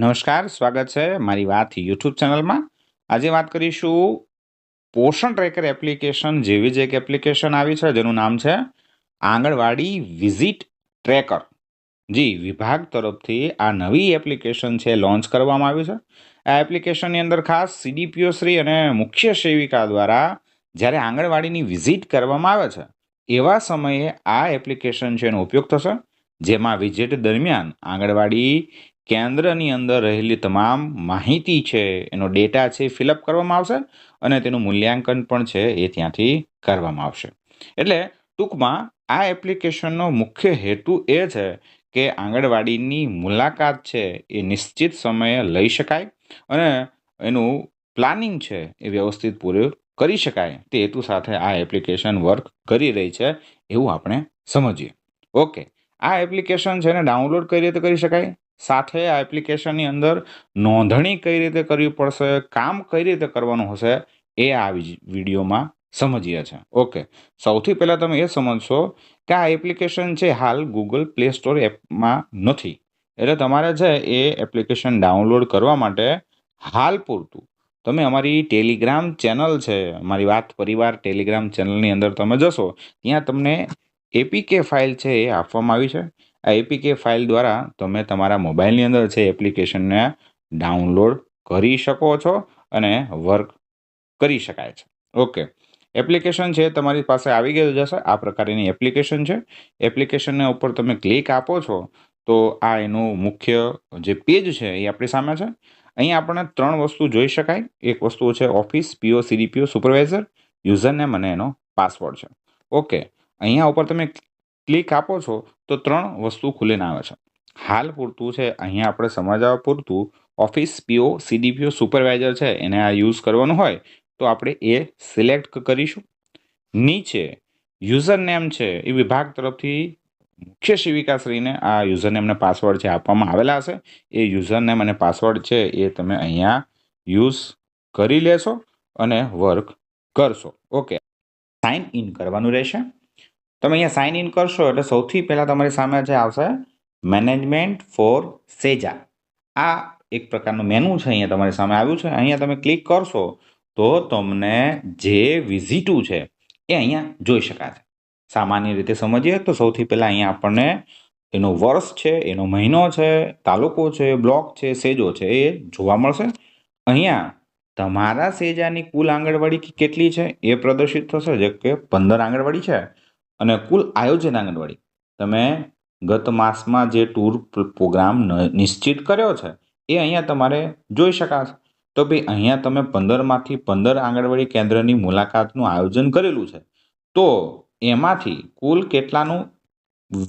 નમસ્કાર, સ્વાગત છે મારી વાત યુટ્યુબ ચેનલમાં. આજે વાત કરીશું પોષણ ટ્રેકર એપ્લિકેશન જેવી જ એક એપ્લિકેશન આવી છે, જેનું નામ છે આંગણવાડી વિઝિટ ટ્રેકર જી, વિભાગ તરફથી આ નવી એપ્લિકેશન છે લોન્ચ કરવામાં આવી છે. આ એપ્લિકેશનની અંદર ખાસ સીડીપીઓ શ્રી અને મુખ્ય સેવિકા દ્વારા જ્યારે આંગણવાડીની વિઝિટ કરવામાં આવે છે, એવા સમયે આ એપ્લિકેશન છે એનો ઉપયોગ થશે, જેમાં વિઝિટ દરમિયાન આંગણવાડી કેન્દ્રની અંદર રહેલી તમામ માહિતી છે, એનો ડેટા છે ફિલઅપ કરવામાં આવશે અને તેનું મૂલ્યાંકન પણ છે એ ત્યાંથી કરવામાં આવશે. એટલે ટૂંકમાં આ એપ્લિકેશનનો મુખ્ય હેતુ એ છે કે આંગણવાડીની મુલાકાત છે એ નિશ્ચિત સમયે લઈ શકાય અને એનું પ્લાનિંગ છે એ વ્યવસ્થિત પૂરું કરી શકાય. તે હેતુ સાથે આ એપ્લિકેશન વર્ક કરી રહી છે એવું આપણે સમજીએ. ઓકે. આ એપ્લિકેશન છે એને ડાઉનલોડ કઈ રીતે કરી શકાય. સાથે આ એપ્લિકેશનની અંદર નોંધણી કઈ રીતે કરવી પડશે, કામ કઈ રીતે કરવાનું હશે, એ આ વિડીયોમાં સમજીએ છીએ. ઓકે સૌથી પહેલાં તમે એ સમજશો કે આ એપ્લિકેશન છે હાલ ગૂગલ પ્લે સ્ટોર એપમાં નથી. એટલે તમારે છે એ એપ્લિકેશન ડાઉનલોડ કરવા માટે હાલ પૂરતું. તમે અમારી ટેલિગ્રામ ચેનલ છે, અમારી વાત પરિવાર ટેલિગ્રામ ચેનલની અંદર તમે જશો, ત્યાં તમને એપીકે ફાઇલ છે એ આપવામાં આવી છે. આ એપીકે ફાઇલ દ્વારા તમે તમારા મોબાઈલની અંદર છે એપ્લિકેશનને ડાઉનલોડ કરી શકો છો અને વર્ક કરી શકાય છે. ઓકે એપ્લિકેશન છે તમારી પાસે આવી ગયું જશે. આ પ્રકારની એપ્લિકેશન છે. એપ્લિકેશનને ઉપર તમે ક્લિક આપો છો, તો આ એનું મુખ્ય જે પેજ છે એ આપણી સામે છે. અહીંયા આપણે ત્રણ વસ્તુ જોઈ શકાય. એક વસ્તુ છે ઓફિસ પીઓ સીડીપીઓ સુપરવાઇઝર યુઝરનેમ અને એનો પાસવર્ડ છે. ઓકે અહીંયા ઉપર તમે ક્લિક આપો છો તો ત્રણ વસ્તુ ખુલીને આવે છે. હાલ પૂરતું છે. અહીંયા આપણે સમજાવવા પૂરતું. ઓફિસ પીઓ, સીડીપીઓ, સુપરવાઇઝર છે, એને આ યુઝ કરવાનું હોય તો આપણે એ સિલેક્ટ કરીશું. નીચે યુઝર નેમ છે એ વિભાગ તરફથી મુખ્ય શિવિકાશ્રીને આ યુઝર નેમને પાસવર્ડ છે આપવામાં આવેલા હશે. એ યુઝર નેમ અને પાસવર્ડ છે એ તમે અહીંયા યુઝ કરી લેશો અને વર્ક કરશો. ઓકે. સાઇન ઇન કરવાનું રહેશે. તમે અહીંયા સાઇન ઇન કરશો એટલે સૌથી પહેલાં તમારી સામે જે આવશે મેનેજમેન્ટ ફોર સેજા આ એક પ્રકારનું મેનુ છે અહીંયા તમારી સામે આવ્યું છે. અહીંયા તમે ક્લિક કરશો તો તમને જે વિઝિટુ છે એ અહીંયા જોઈ શકાશે. સામાન્ય રીતે સમજીએ તો સૌથી પહેલાં અહીંયા આપણને એનો વર્ષ છે, એનો મહિનો છે, તાલુકો છે બ્લોક છે, સેજો છે એ જોવા મળશે. અહીંયા તમારા સેજાની કુલ આંગણવાડી કેટલી છે એ પ્રદર્શિત થશે જે કે પંદર આંગણવાડી છે. અને કુલ આયોજન આંગણવાડી. તમે ગત માસમાં જે ટૂર પ્રોગ્રામ નિશ્ચિત કર્યો છે, એ અહીંયા તમારે જોઈ શકાશે. તો ભાઈ અહીંયા તમે પંદરમાંથી પંદર આંગણવાડી કેન્દ્રની મુલાકાતનું આયોજન કરેલું છે. તો એમાંથી કુલ કેટલાનું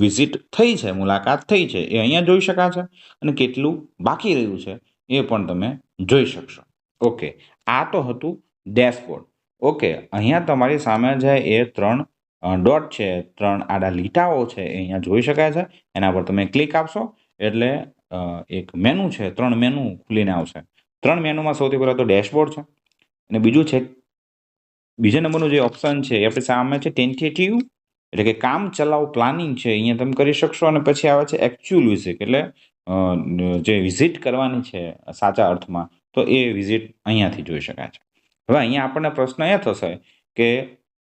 વિઝિટ થઈ છે, મુલાકાત થઈ છે, એ અહીંયા જોઈ શકાશે. અને કેટલું બાકી રહ્યું છે, એ પણ તમે જોઈ શકશો. ઓકે. આ તો હતું ડેશબોર્ડ. ઓકે. અહીંયા તમારી સામે છે એ ત્રણ ડોટ છે, ત્રણ આડા લીટાઓ છે એ અહીંયા જોઈ શકાય છે. એના પર તમે ક્લિક આપશો એટલે એક મેનુ છે, ત્રણ મેનુ ખુલીને આવશે. ત્રણ મેનુમાં સૌથી પહેલાં તો ડેશબોર્ડ છે. અને બીજું છે, બીજા નંબરનું જે ઓપ્શન છે એ આપણે સામે છે ટેન્ટેટિવ એટલે કે કામ ચલાવ પ્લાનિંગ છે, અહીંયા તમે કરી શકશો. અને પછી આવે છે એકચ્યુઅલ વિઝિટ એટલે જે વિઝિટ કરવાની છે, સાચા અર્થમાં, તો એ વિઝિટ અહીંયાથી જોઈ શકાય છે. હવે અહીંયા આપણને પ્રશ્ન એ થશે કે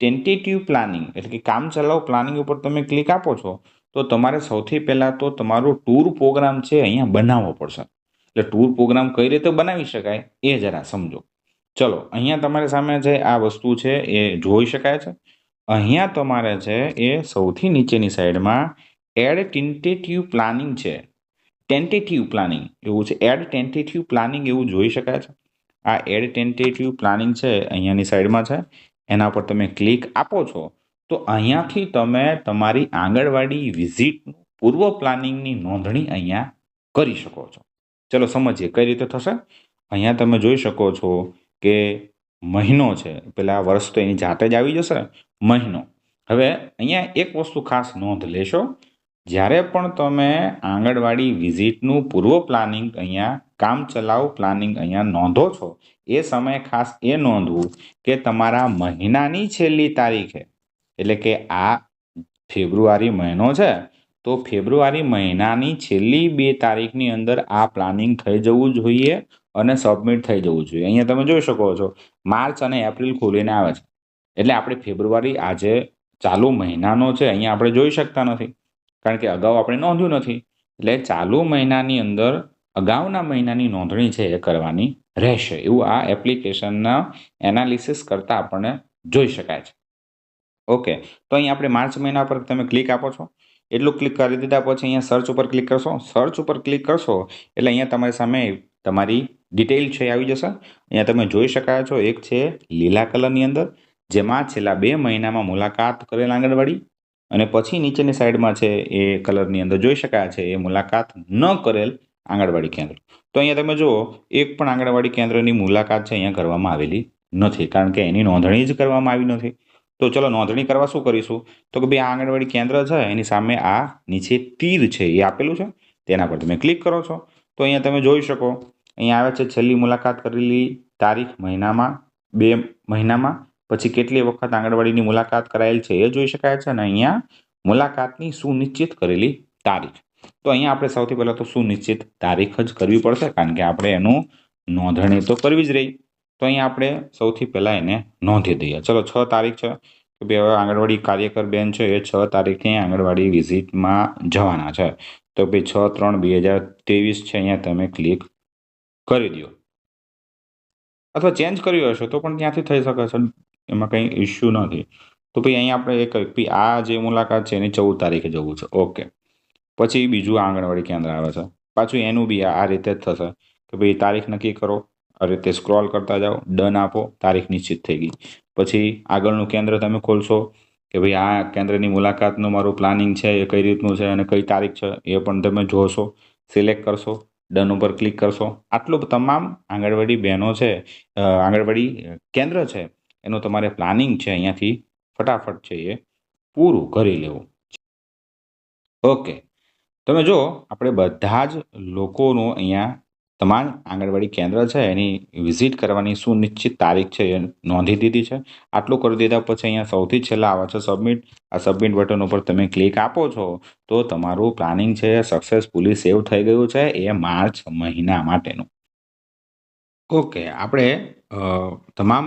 ટેન્ટેટિવ પ્લાનિંગ એટલે કે કામ ચલાવ પ્લાનિંગ ઉપર તમે ક્લિક આપો છો, તો તમારે સૌથી પહેલાં તો તમારો ટૂર પ્રોગ્રામ છે અહીંયા બનાવવો પડશે. એટલે ટૂર પ્રોગ્રામ કઈ રીતે બનાવી શકાય એ જરા સમજો. ચલો, અહીંયા તમારી સામે જે આ વસ્તુ છે એ જોઈ શકાય છે. અહીંયા તમારે છે એ સૌથી નીચેની સાઈડમાં એડ ટેન્ટેટિવ પ્લાનિંગ છે. ટેન્ટેટિવ પ્લાનિંગ એવું છે. એડ ટેન્ટેટિવ પ્લાનિંગ એવું જોઈ શકાય છે. આ એડ ટેન્ટેટિવ પ્લાનિંગ છે અહીંયાની સાઈડમાં છે. એના પર તમે ક્લિક આપો છો, તો અહીંયાથી તમે તમારી આંગણવાડી વિઝિટનું પૂર્વ પ્લાનિંગની નોંધણી અહીંયા કરી શકો છો. ચલો સમજીએ, કઈ રીતે થશે? અહીંયા તમે જોઈ શકો છો કે મહિનો છે, પેલા વર્ષ તો એની જાતે જ આવી જશે, મહિનો. હવે અહીંયા એક વસ્તુ ખાસ નોંધ લેશો, જ્યારે પણ તમે આંગણવાડી વિઝિટનું પૂર્વ પ્લાનિંગ અહીંયા, કામ ચલાવ પ્લાનિંગ અહીંયા નોંધો છો એ સમયે ખાસ એ નોંધવું કે તમારા મહિનાની છેલ્લી તારીખે એટલે કે આ ફેબ્રુઆરી મહિનો છે, તો ફેબ્રુઆરી મહિનાની છેલ્લી બે તારીખની અંદર આ પ્લાનિંગ થઈ જવું જોઈએ અને સબમિટ થઈ જવું જોઈએ. અહીંયા તમે જોઈ શકો છો, માર્ચ અને એપ્રિલ ખોલીને આવે છે. એટલે આપણે ફેબ્રુઆરી આજે ચાલુ મહિનાનો છે, અહીંયા આપણે જોઈ શકતા નથી. કારણ કે અગાઉ આપણે નોંધ્યું નથી. એટલે ચાલુ મહિનાની અંદર, અગાઉના મહિનાની નોંધણી છે એ કરવાની. રહેશે એવું આ એપ્લિકેશનના એનાલિસિસ કરતાં આપણને જોઈ શકાય છે. ઓકે તો અહીં આપણે માર્ચ મહિના પર તમે ક્લિક આપો છો. એટલું ક્લિક કરી દીધા પછી અહીંયા સર્ચ ઉપર ક્લિક કરશો. સર્ચ ઉપર ક્લિક કરશો એટલે અહીંયા તમારી સામે તમારી ડિટેલ છે આવી જશે. અહીંયા તમે જોઈ શકાય છો એક છે લીલા કલરની અંદર, જેમાં છેલ્લા બે મહિનામાં મુલાકાત કરેલ આંગણવાડી અને પછી નીચેની સાઈડમાં છે એ કલરની અંદર જોઈ શકાય છે એ મુલાકાત ન કરેલ આંગણવાડી કેન્દ્ર. તો અહીંયા તમે જુઓ, એક પણ આંગણવાડી કેન્દ્રની મુલાકાત છે અહીંયા કરવામાં આવેલી નથી, કારણ કે એની નોંધણી જ કરવામાં આવી નથી. તો ચલો નોંધણી કરવા શું કરીશું? તો કે ભાઈ આ આંગણવાડી કેન્દ્ર છે, એની સામે આ નીચે તીર છે, એ આપેલું છે. તેના પર તમે ક્લિક કરો છો. તો અહીંયા તમે જોઈ શકો, અહીંયા આવે છે, છેલ્લી મુલાકાત કરેલી તારીખ મહિનામાં, બે મહિનામાં, પછી કેટલી વખત આંગણવાડીની મુલાકાત કરાયેલ છે એ જોઈ શકાય છે, અને અહીંયા મુલાકાતની સુનિશ્ચિત કરેલી તારીખ. તો અહીંયા આપણે સૌથી પહેલાં તો સુનિશ્ચિત તારીખ જ કરવી પડશે, કારણ કે આપણે એનું નોંધણી તો કરવી જ રહી. તો અહીંયા આપણે સૌથી પહેલાં એને નોંધી દઈએ. ચલો, છ તારીખ છે. કે ભાઈ હવે આંગણવાડી કાર્યકર બેન છે, એ છ તારીખે આંગણવાડી વિઝિટમાં જવાના છે. તો ભાઈ, છ, ત્રણ, બે હજાર ત્રેવીસ છે, અહીંયા તમે ક્લિક કરી દો. અથવા ચેન્જ કર્યું હશે તો પણ ત્યાંથી થઈ શકે છે, એમાં કંઈ ઇશ્યુ નથી. તો ભાઈ, અહીંયા આપણે એક, આ જે મુલાકાત છે, એની ચૌદ તારીખે જવું છે. ઓકે. પછી બીજું આંગણવાડી કેન્દ્ર આવે છે. પાછું એનું બી આ રીતે જ થશે કે ભાઈ તારીખ નક્કી કરો, આ રીતે સ્ક્રોલ કરતા જાઓ ડન આપો, તારીખ નિશ્ચિત થઈ ગઈ. પછી આગળનું કેન્દ્ર તમે ખોલશો કે ભાઈ આ કેન્દ્રની મુલાકાતનું મારું પ્લાનિંગ છે, એ કઈ રીતનું છે અને કઈ તારીખ છે, એ પણ તમે જોશો સિલેક્ટ કરશો ડન ઉપર ક્લિક કરશો. આટલું તમામ આંગણવાડી બહેનો છે આંગણવાડી કેન્દ્ર છે, એનું તમારે પ્લાનિંગ છે અહીંયાથી ફટાફટ છે એ પૂરું કરી લેવું. ઓકે. તમે જો, આપણે બધા જ લોકોનું અહીંયા તમામ આંગણવાડી કેન્દ્ર છે, એની વિઝિટ કરવાની સુનિશ્ચિત તારીખ છે, એ નોંધી દીધી છે. આટલું કરી દીધા પછી અહીંયા સૌથી છેલ્લા આવે છે સબમિટ આ સબમિટ બટન ઉપર તમે ક્લિક આપો છો, તો તમારું પ્લાનિંગ છે સક્સેસફુલી સેવ થઈ ગયું છે, એ માર્ચ મહિના માટેનું. ઓકે આપણે તમામ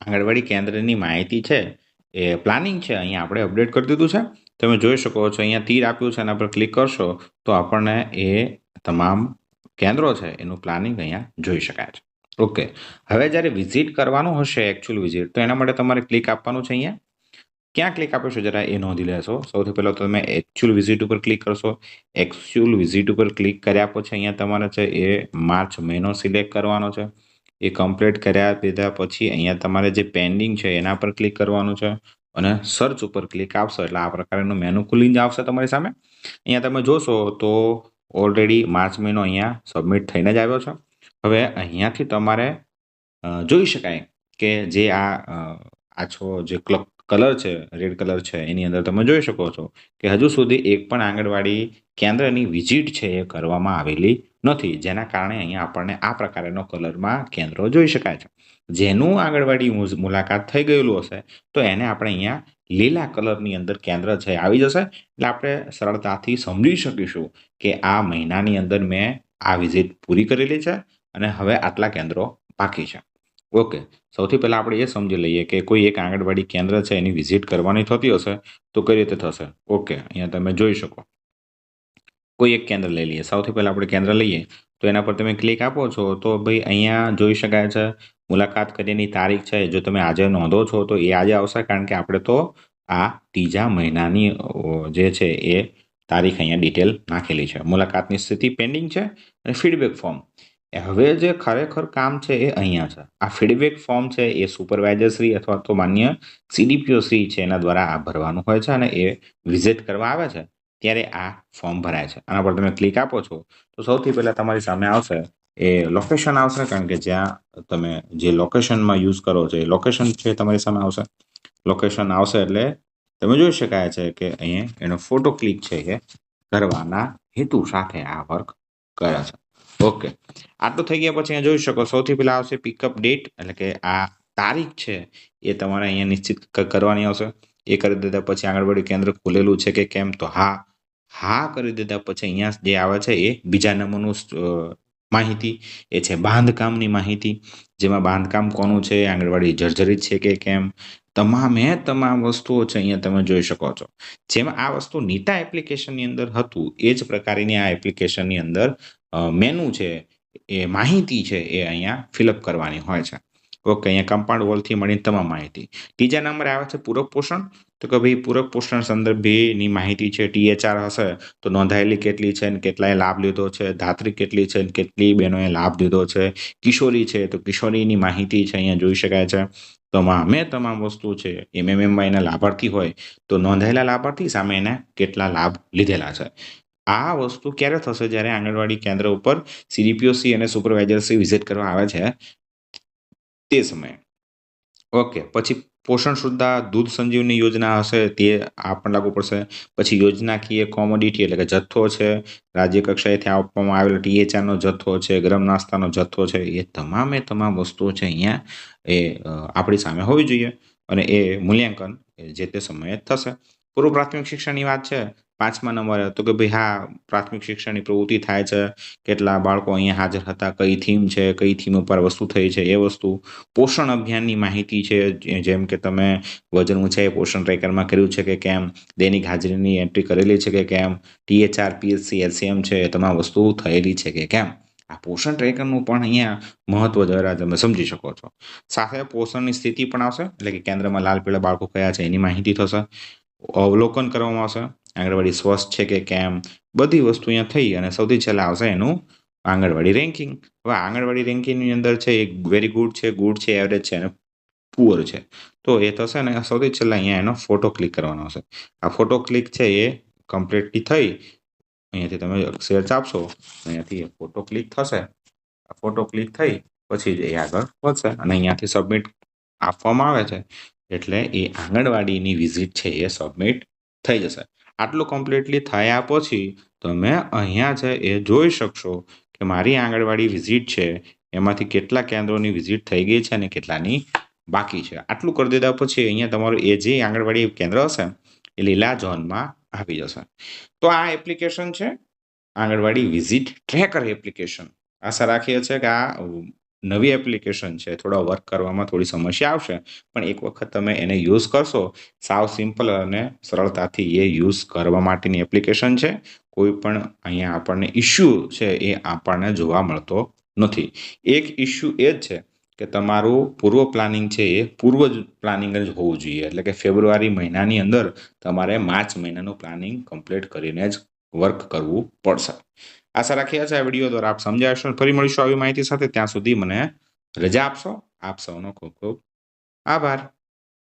આંગણવાડી કેન્દ્રની માહિતી છે, એ પ્લાનિંગ છે, અહીંયા આપણે અપડેટ કરી દીધું છે. તમે જોઈ શકો છો, અહીંયા તીર આપ્યું છે એના પર ક્લિક કરશો તો આપણને એ તમામ કેન્દ્રો છે, એનું પ્લાનિંગ અહીંયા જોઈ શકાય છે. ઓકે હવે જ્યારે વિઝિટ કરવાનું હશે એકચ્યુઅલ વિઝિટ તો એના માટે તમારે ક્લિક આપવાનું છે અહીંયા. ક્યાં ક્લિક આપશો જરા એ નોંધી લેશો. સૌથી પહેલાં તો તમે એકચ્યુઅલ વિઝિટ ઉપર ક્લિક કરશો. એકચ્યુઅલ વિઝિટ ઉપર ક્લિક કર્યા પછી અહીંયા તમારે છે એ માર્ચ મહિનો સિલેક્ટ કરવાનો છે. એ કમ્પ્લીટ કર્યા દીધા પછી અહીંયા તમારે જે પેન્ડિંગ છે, એના પર ક્લિક કરવાનું છે. અને સર્ચ ઉપર ક્લિક આપશો એટલે આ પ્રકારનું મેનુ ખુલીને આવશે તમારી સામે. અહીંયા તમે જોશો તો ઓલરેડી માર્ચ મહિનો અહીંયા સબમિટ થઈને જ આવ્યો છે. હવે અહીંયાથી તમારે જોઈ શકાય કે જે આ આછો જે કલર છે રેડ કલર છે, એની અંદર તમે જોઈ શકો છો કે હજુ સુધી એક પણ આંગણવાડી કેન્દ્રની વિઝિટ છે એ કરવામાં આવેલી નથી. જેના કારણે અહીંયા આપણને આ પ્રકારનો કલરમાં કેન્દ્રો જોઈ શકાય છે. જેનું આંગણવાડી મુલાકાત થઈ ગયેલું હશે, તો એને આપણે અહીંયા લીલા કલરની અંદર કેન્દ્ર છે, આવી જશે. એટલે આપણે સરળતાથી સમજી શકીશું કે આ મહિનાની અંદર મેં આ વિઝિટ પૂરી કરેલી છે અને હવે આટલા કેન્દ્રો બાકી છે. ઓકે, સૌથી પહેલાં આપણે એ સમજી લઈએ કે કોઈ એક આંગણવાડી કેન્દ્ર છે, એની વિઝિટ કરવાની થતી હશે, તો કઈ રીતે થશે? ઓકે, અહીંયા તમે જોઈ શકો. કોઈ એક કેન્દ્ર લઈ લઈએ. સૌથી પહેલાં આપણે કેન્દ્ર લઈએ. તો એના પર તમે ક્લિક આપો છો તો ભાઈ અહીંયા જોઈ શકાય છે. મુલાકાત કરીની તારીખ છે. જો તમે આજે નોંધો છો તો એ આજે આવશે કારણ કે આપણે તો આ ત્રીજા મહિનાની જે છે એ તારીખ અહીંયા ડિટેલ નાખેલી છે. મુલાકાતની સ્થિતિ પેન્ડિંગ છે અને ફીડબેક ફોર્મ હવે જે ખરેખર કામ છે એ અહીંયા છે. આ ફીડબેક ફોર્મ છે એ સુપરવાઇઝર શ્રી અથવા તો માન્ય સીડીપીઓ શ્રી છે એના દ્વારા આ ભરવાનું હોય છે અને એ વિઝિટ કરવા આવે છે. ત્યારે આ ફોર્મ ભરાય છે. આના પર તમે ક્લિક આપો છો, તો સૌથી પહેલાં તમારી સામે આવશે એ લોકેશન આવશે, કારણ કે જ્યાં તમે જે લોકેશનમાં યુઝ કરો છો, એ લોકેશન છે તમારી સામે આવશે. લોકેશન આવશે એટલે તમે જોઈ શકાય છે કે અહીંયા એનો ફોટો ક્લિક છે એ કરવાના હેતુ સાથે આ વર્ક કરે છે. ઓકે આટલું થઈ ગયા પછી અહીંયા જોઈ શકો, સૌથી પહેલાં આવશે પિકઅપ ડેટ એટલે કે આ તારીખ છે એ તમારે અહીંયા નિશ્ચિત કરવાની આવશે. એ કરી દીધા પછી આંગણવાડી કેન્દ્ર ખુલેલું છે કે કેમ, તો હા હા કરી દીધા પછી અહીંયા જે આવે છે એ બીજા નંબરનું માહિતી. એ છે બાંધકામની માહિતી. જેમાં બાંધકામ કોનું છે, આંગણવાડી જર્જરિત છે કે કેમ? તમામે તમામ વસ્તુઓ છે અહીંયા તમે જોઈ શકો છો. જેમાં આ વસ્તુ નીતા એપ્લિકેશનની અંદર હતું. એ જ પ્રકારની આ એપ્લિકેશનની અંદર મેનુ છે એ માહિતી છે એ અહીંયા ફિલઅપ કરવાની હોય છે. ઓકે, અહીંયા કમ્પાઉન્ડ વોલથી મળીને તમામ માહિતી. ત્રીજા નંબરે આવે છે પૂરક પોષણ. તો કે ભાઈ, પૂરક પોષણ સંદર્ભેની માહિતી છે ટીએચઆર હશે, તો નોંધાયેલી કેટલી છે ને કેટલાએ લાભ લીધો છે, ધાત્રી કેટલી છે ને કેટલી બહેનોએ લાભ લીધો છે, કિશોરી છે, તો કિશોરીની માહિતી છે, અહીંયા જોઈ શકાય છે. તમામે તમામ વસ્તુ છે, એમએમએમમાં એના લાભાર્થી હોય, તો નોંધાયેલા લાભાર્થી સામે એને કેટલા લાભ લીધેલા છે. આ વસ્તુ ક્યારે થશે? જ્યારે આંગણવાડી કેન્દ્ર ઉપર સીડીપીઓસી અને સુપરવાઇઝરસી વિઝિટ કરવા આવે છે તે સમયે. ઓકે, પછી પોષણ શુદ્ધા દૂધ સંજીવની યોજના હશે, તે આ પણ લાગુ પડશે. પછી યોજનાકીય કોમોડિટી એટલે કે જથ્થો છે, રાજ્ય કક્ષાએથી આપવામાં આવેલો ટીએચઆરનો જથ્થો છે, ગરમ નાસ્તાનો જથ્થો છે, એ તમામે તમામ વસ્તુઓ છે અહીંયા એ આપણી સામે હોવી જોઈએ. અને એ મૂલ્યાંકન જે તે સમયે થશે. પૂર્વ પ્રાથમિક શિક્ષણની વાત છે? પાંચમા નંબરે તો કે ભાઈ હા, પ્રાથમિક શિક્ષણની પ્રવૃત્તિ થાય છે. કેટલા બાળકો અહીંયા હાજર હતા, કઈ થીમ છે, કઈ થીમ ઉપર વસ્તુ થઈ છે, એ વસ્તુ. પોષણ અભિયાનની માહિતી છે જેમ કે તમે વજન ઊંચાઈ પોષણ ટ્રેકરમાં કર્યું છે કે કેમ, દૈનિક હાજરીની એન્ટ્રી કરેલી છે કે કેમ, ટીએચઆર, પીએચસી, એલસીએમ છે, એ તમામ વસ્તુ થયેલી છે કે કેમ. આ પોષણ ટ્રેકરનું પણ અહીંયા મહત્વ જરા તમે સમજી શકો છો. સાથે પોષણની સ્થિતિ પણ આવશે, એટલે કે કેન્દ્રમાં લાલ પીળા બાળકો કયા છે એની માહિતી થશે. અવલોકન કરવામાં આવશે. આંગણવાડી સ્વસ્થ છે કે કેમ? બધી વસ્તુ અહીંયા થઈ અને સૌથી છેલ્લે આવશે એનું આંગણવાડી રેન્કિંગ હવે આંગણવાડી રેન્કિંગની અંદર છે એક વેરી ગુડ છે ગુડ છે એવરેજ છે અને પુઅર છે. તો એ થશે ને સૌથી છેલ્લે અહીંયા એનો ફોટો ક્લિક કરવાનો હશે આ ફોટો ક્લિક છે એ કમ્પ્લીટલી થઈ. અહીંયાથી તમે શેર આપશો, અહીંયાથી ફોટો ક્લિક થશે. આ ફોટો ક્લિક થઈ, પછી જ એ આગળ વધશે અને અહીંયાથી સબમિટ આપવામાં આવે છે. એટલે એ આંગણવાડીની વિઝિટ છે એ સબમિટ થઈ જશે. આટલું કમ્પ્લીટલી થયા પછી તમે અહીંયા છે એ જોઈ શકશો કે મારી આંગણવાડી વિઝિટ છે, એમાંથી કેટલા કેન્દ્રોની વિઝિટ થઈ ગઈ છે અને કેટલાની બાકી છે. આટલું કરી દીધા પછી અહીંયા તમારું એ જે આંગણવાડી કેન્દ્ર હશે એ લીલા ઝોનમાં આવી જશે. તો આ એપ્લિકેશન છે, આંગણવાડી વિઝિટ ટ્રેકર એપ્લિકેશન આશા રાખીએ છીએ કે આ નવી એપ્લિકેશન છે, થોડા વર્ક કરવામાં થોડી સમસ્યા આવશે, પણ એક વખત તમે એને યુઝ કરશો, સાવ સિમ્પલ અને સરળતાથી એ યુઝ કરવા માટેની એપ્લિકેશન છે. કોઈ પણ અહીંયા આપણને ઇશ્યુ છે એ આપણને જોવા મળતો નથી. એક ઇશ્યુ એ જ છે કે તમારું પૂર્વ પ્લાનિંગ છે એ પૂર્વ પ્લાનિંગ જ હોવું જોઈએ. એટલે કે ફેબ્રુઆરી મહિનાની અંદર તમારે માર્ચ મહિનાનું પ્લાનિંગ કમ્પ્લીટ કરીને જ વર્ક કરવું પડશે. આશા રાખીએ છીએ આ વીડિયો દ્વારા આપ સમજાવશો ફરી મળીશું આવી માહિતી સાથે. ત્યાં સુધી મને રજા આપશો. આપ સૌનો ખૂબ ખૂબ આભાર.